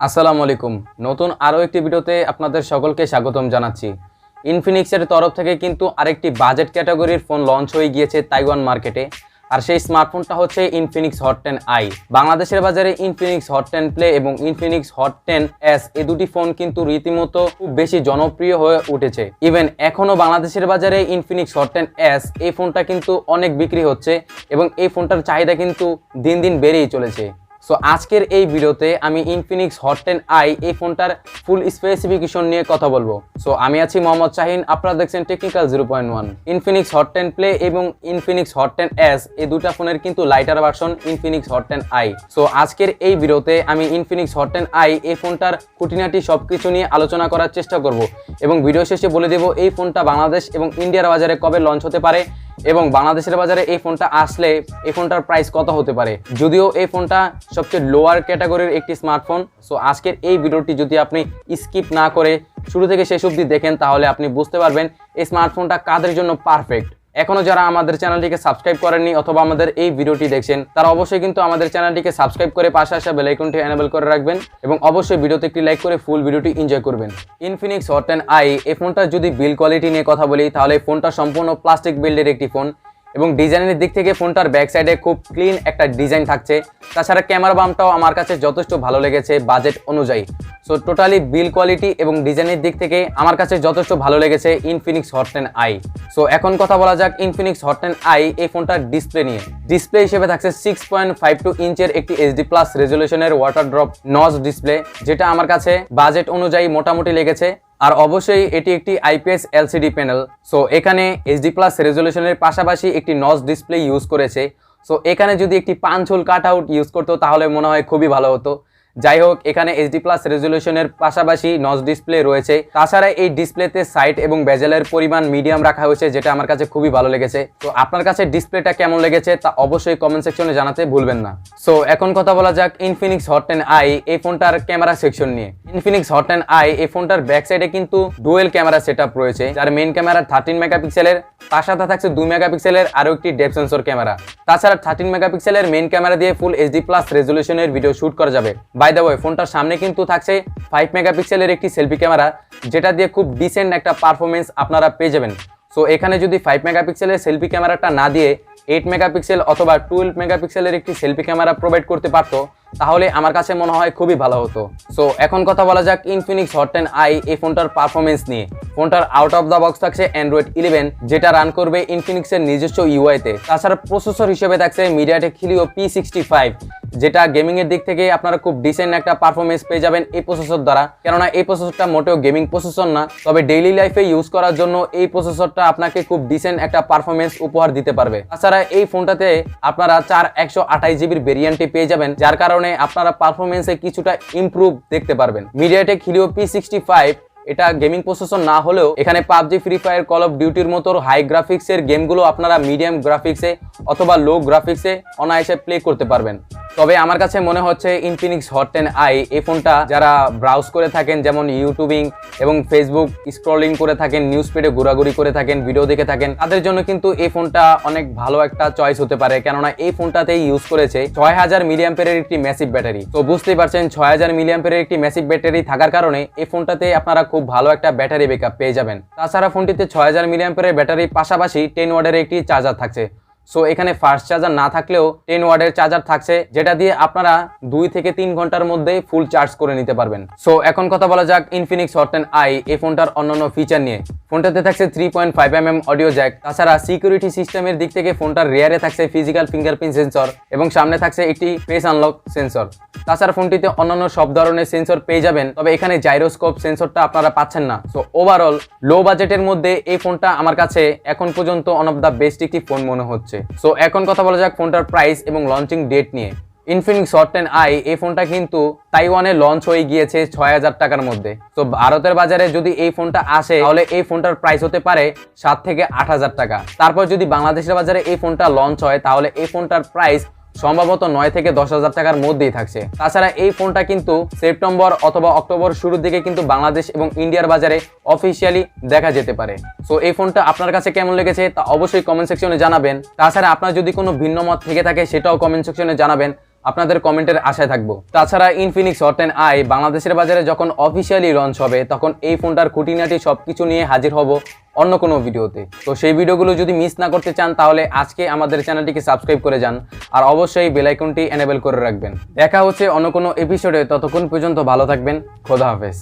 আসসালামু আলাইকুম। নতুন আরও একটি ভিডিওতে আপনাদের সকলকে স্বাগতম জানাচ্ছি। ইনফিনিক্সের তরফ থেকে কিন্তু আরেকটি বাজেট ক্যাটাগরির ফোন লঞ্চ হয়ে গিয়েছে তাইওয়ান মার্কেটে আর সেই স্মার্টফোনটা হচ্ছে ইনফিনিক্স হট টেন আই বাংলাদেশের বাজারে ইনফিনিক্স হট টেন প্লে এবং ইনফিনিক্স হট টেন এস এই দুটি ফোন কিন্তু রীতিমতো খুব বেশি জনপ্রিয় হয়ে উঠেছে। ইভেন এখনও বাংলাদেশের বাজারে ইনফিনিক্স হট টেন এস এই ফোনটা কিন্তু অনেক বিক্রি হচ্ছে এবং এই ফোনটার চাহিদা কিন্তু দিন দিন বেড়েই চলেছে। সো আজকের এই ভিডিওতে আমি ইনফিনিক্স হট টেন আই এই ফোনটার ফুল স্পেসিফিকেশন নিয়ে কথা বলব। সো আমি আছি মোহাম্মদ শাহিন, আপনারা দেখছেন technical zero point one Infinix Hot ten Play এবং ইনফিনিক্স হট টেন এস এই দুটা ফোনের কিন্তু lighter version Infinix Hot ten I so আজকের এই ভিডিওতে আমি ইনফিনিক্স হট টেন আই এই ফোনটার খুঁটিনাটি সব কিছু নিয়ে আলোচনা করার চেষ্টা করব এবং ভিডিও শেষে বলে দেব এই ফোনটা বাংলাদেশ এবং ইন্ডিয়ার বাজারে কবে লঞ্চ হতে পারে। এবং বাংলাদেশের বাজারে এই ফোনটা আসলে এই ফোনটার প্রাইস কত হতে পারে? যদিও এই ফোনটা সবচেয়ে লোয়ার ক্যাটাগরির একটি স্মার্টফোন সো আজকের এই ভিডিওটি যদি আপনি স্কিপ না করে শুরু থেকে শেষ অবধি দেখেন, তাহলে আপনি বুঝতে পারবেন এই স্মার্টফোনটা কাদের জন্য পারফেক্ট এখনও যারা আমাদের চ্যানেলটিকে সাবস্ক্রাইব করেননি অথবা আমাদের এই ভিডিওটি দেখছেন, তারা অবশ্যই কিন্তু আমাদের চ্যানেলটিকে সাবস্ক্রাইব করে পাশে আসা বেলাইকনটি অ্যানেবল করে রাখবেন এবং অবশ্যই ভিডিওতে একটি লাইক করে ফুল ভিডিওটি এনজয় করবেন। ইনফিনিক্স হট টেন আই এই ফোনটার যদি বিল কোয়ালিটি নিয়ে কথা বলি, তাহলে ফোনটা সম্পূর্ণ প্লাস্টিক বিল্ডের একটি ফোন এবং ডিজাইনের দিক থেকে ফোনটার ব্যাক সাইডে খুব ক্লিন একটা ডিজাইন থাকছে। তাছাড়া ক্যামেরা বামটাও আমার কাছে যথেষ্ট ভালো লেগেছে বাজেট অনুযায়ী। সো টোটালি বিল কোয়ালিটি এবং ডিজাইনের দিক থেকে আমার কাছে যথেষ্ট ভালো লেগেছে Infinix Hot ten I so এখন কথা বলা যাক ইনফিনিক্স হট টেন আই এই ফোনটার ডিসপ্লে নিয়ে। ডিসপ্লে হিসেবে থাকছে সিক্স পয়েন্ট ফাইভ টু ইঞ্চের একটি এইচডি প্লাস রেজলিউশনের ওয়াটার ড্রপ নজ ডিসপ্লে যেটা আমার কাছে বাজেট অনুযায়ী মোটামুটি লেগেছে। আর অবশ্যই এটি একটি আইপিএস এলসিডি প্যানেল। সো এখানে এইচডি প্লাস রেজলিউশনের পাশাপাশি একটি নজ ডিসপ্লে ইউজ করেছে। সো এখানে যদি একটি পাঞ্চল কাট আউট ইউজ করতো, তাহলে মনে হয় খুবই ভালো হতো। যাই হোক এখানে এইচডি প্লাস রেজলিউশনের পাশাপাশি নজ ডিসপ্লে রয়েছে। তাছাড়া এই ডিসপ্লেতে সাইট এবং বেজেলের পরিমাণ মিডিয়াম রাখা হয়েছে, যেটা আমার কাছে খুবই ভালো লেগেছে। তো আপনার কাছে ডিসপ্লেটা কেমন লেগেছে তা অবশ্যই কমেন্ট সেকশনে জানাতে ভুলবেন না। সো এখন কথা বলা যাক ইনফিনিক্স হট টেন আই এই ফোনটার ক্যামেরা সেকশন নিয়ে। ইনফিনিক্স হট টেন আই এই ফোনটার ব্যাক সাইডে কিন্তু ডুয়েল ক্যামেরা সেট রয়েছে, যার মেইন ক্যামেরা থার্টিন মেগাপিক্সেলের তার সাথে থাকছে দুই মেগাপিক্সেলের আরও একটি ডেপ সেন্সর ক্যামেরা। তাছাড়া থার্টিন মেগাপিক্সেলের মেন ক্যামেরা দিয়ে ফুল এইচডি প্লাস রেজলিউশনের ভিডিও শুট করা যাবে। বাই দ্য ওয়ে ফোনটার সামনে কিন্তু থাকছে ফাইভ মেগাপিক্সেলের একটি সেলফি ক্যামেরা, যেটা দিয়ে খুব ডিসেন্ট একটা পারফরমেন্স আপনারা পেয়ে যাবেন। সো এখানে যদি ফাইভ মেগাপিক্সেলের সেলফি ক্যামেরাটা না দিয়ে এইট মেগাপিক্সেল অথবা টুয়েলভ মেগাপিক্সেলের একটি সেলফি ক্যামেরা প্রোভাইড করতে পারতো, তাহলে আমার কাছে মনে হয় খুবই ভালো হতো। সো এখন কথা বলা যাক ইনফিনিক্স হট টেন আই এই ফোনটার পারফরমেন্স নিয়ে। ফোনটার আউট অফ দ্য বক্স থাকছে অ্যান্ড্রয়েড ইলেভেন যেটা রান করবে ইনফিনিক্সের নিজস্ব ইউআইতে তাছাড়া প্রসেসর হিসেবে থাকছে MediaTek Helio P sixty five যেটা গেমিং এর দিক থেকে আপনারা খুব ডিসেন্ট একটা পারফরমেন্স পেয়ে যাবেন এই প্রসেসর দ্বারা। কেননা এই প্রসেসরটা মোটেও গেমিং প্রসেসর না, তবে ডেইলি লাইফে ইউজ করার জন্য এই প্রসেসরটা আপনাকে খুব ডিসেন্ট একটা পারফরমেন্স উপহার দিতে পারবে। তাছাড়া এই ফোনটাতে আপনারা চার একশো আঠাইশ জিবির ভেরিয়েন্টে পেয়ে যাবেন, যার কারণে আপনারা পারফরমেন্সে কিছুটা ইমপ্রুভ দেখতে পারবেন। MediaTek Helio P sixty five এটা গেমিং প্রসেসর না হলেও এখানে PUBG Free Fire Call of ডিউটির মতো হাই গ্রাফিক্সের গেমগুলো আপনারা মিডিয়াম গ্রাফিক্সে অথবা লো গ্রাফিক্সে অনায়াসে প্লে করতে পারবেন। তবে আমার কাছে মনে হচ্ছে ইনফিনিক্স হট টেন আই এই ফোনটা যারা ব্রাউজ করে থাকেন, যেমন ইউটিউবিং এবং ফেসবুক স্ক্রলিং করে থাকেন নিউজ পেডে ঘোরাঘুরি করে থাকেন ভিডিও দেখে থাকেন, তাদের জন্য কিন্তু এই ফোনটা অনেক ভালো একটা চয়েস হতে পারে। কেননা এই ফোনটাতেই ইউজ করেছে ছয় হাজার মিলিয়াম্পের একটি ম্যাসিভ ব্যাটারি তো বুঝতেই পারছেন, ছয় হাজার মিলিয়াম্পের একটি ম্যাসিভ ব্যাটারি থাকার কারণে এই ফোনটাতে আপনারা খুব ভালো একটা ব্যাটারি ব্যাকআপ পেয়ে যাবেন। তাছাড়া ফোনটিতে ছয় হাজার মিলিয়াম্পের ব্যাটারির পাশাপাশি টেন ওয়ার্ডের একটি চার্জার থাকছে। সো এখানে ফাস্ট চার্জার না থাকলেও টেন ওয়ার্ডের চার্জার থাকছে, যেটা দিয়ে আপনারা দুই থেকে তিন ঘণ্টার মধ্যে ফুল চার্জ করে নিতে পারবেন। সো এখন কথা বলা যাক ইনফিনিক্স হট টেন আই এই ফোনটার অন্যান্য ফিচার নিয়ে। ফোনটাতে থাকছে three point five M M audio jack তাছাড়া সিকিউরিটি সিস্টেমের দিক থেকে ফোনটার রেয়ারে থাকছে ফিজিক্যাল ফিঙ্গারপ্রিন্ট সেন্সর এবং সামনে থাকছে একটি ফেস আনলক সেন্সর তাছাড়া ফোনটিতে অন্যান্য সব ধরনের সেন্সর পেয়ে যাবেন, তবে এখানে জাইরোস্কোপ সেন্সরটা আপনারা পাচ্ছেন না। সো ওভারঅল লো বাজেটের মধ্যে এই ফোনটা আমার কাছে এখন পর্যন্ত অন অফ দ্য বেস্ট একটি ফোন মনে হচ্ছে। সো এখন কথা বলা যাক ফোনটার প্রাইস এবং লঞ্চিং ডেট নিয়ে। ইনফিনিক্স হট টেন আই এই ফোনটা কিন্তু তাইওয়ানে লঞ্চ হয়ে গিয়েছে ছয় হাজার টাকার মধ্যে। তো ভারতের বাজারে যদি এই ফোনটা আসে, তাহলে এই ফোনটার প্রাইস হতে পারে সাত থেকে আট হাজার টাকা। তারপর যদি বাংলাদেশের বাজারে এই ফোনটা লঞ্চ হয়, তাহলে এই ফোনটার প্রাইস সম্ভবত নয় থেকে দশ হাজার টাকার মধ্যেই থাকছে। তাছাড়া এই ফোনটা কিন্তু সেপ্টেম্বর অথবা অক্টোবর শুরুর দিকে কিন্তু বাংলাদেশ এবং ইন্ডিয়ার বাজারে অফিসিয়ালি দেখা যেতে পারে। সো এই ফোনটা আপনার কাছে কেমন লেগেছে তা অবশ্যই কমেন্ট সেকশনে জানাবেন। তাছাড়া আপনার যদি কোনো ভিন্ন মত থেকে থাকে সেটাও কমেন্ট সেকশনে জানাবেন। আপনাদের কমেন্টের আশায় থাকব। তাছাড়া ইনফিনিক্স হট টেন আই বাংলাদেশের বাজারে যখন অফিসিয়ালি লঞ্চ হবে, তখন এই ফোনটার খুঁটিনাটি সব কিছু নিয়ে হাজির হব অন্য কোনো ভিডিওতে। তো সেই ভিডিওগুলো যদি মিস না করতে চান, তাহলে আজকে আমাদের চ্যানেলটিকে সাবস্ক্রাইব করে যান আর অবশ্যই বেলাইকনটি এনেবেল করে রাখবেন। দেখা হচ্ছে অন্য কোনো এপিসোডে ততক্ষণ পর্যন্ত ভালো থাকবেন। খোদা হাফেজ।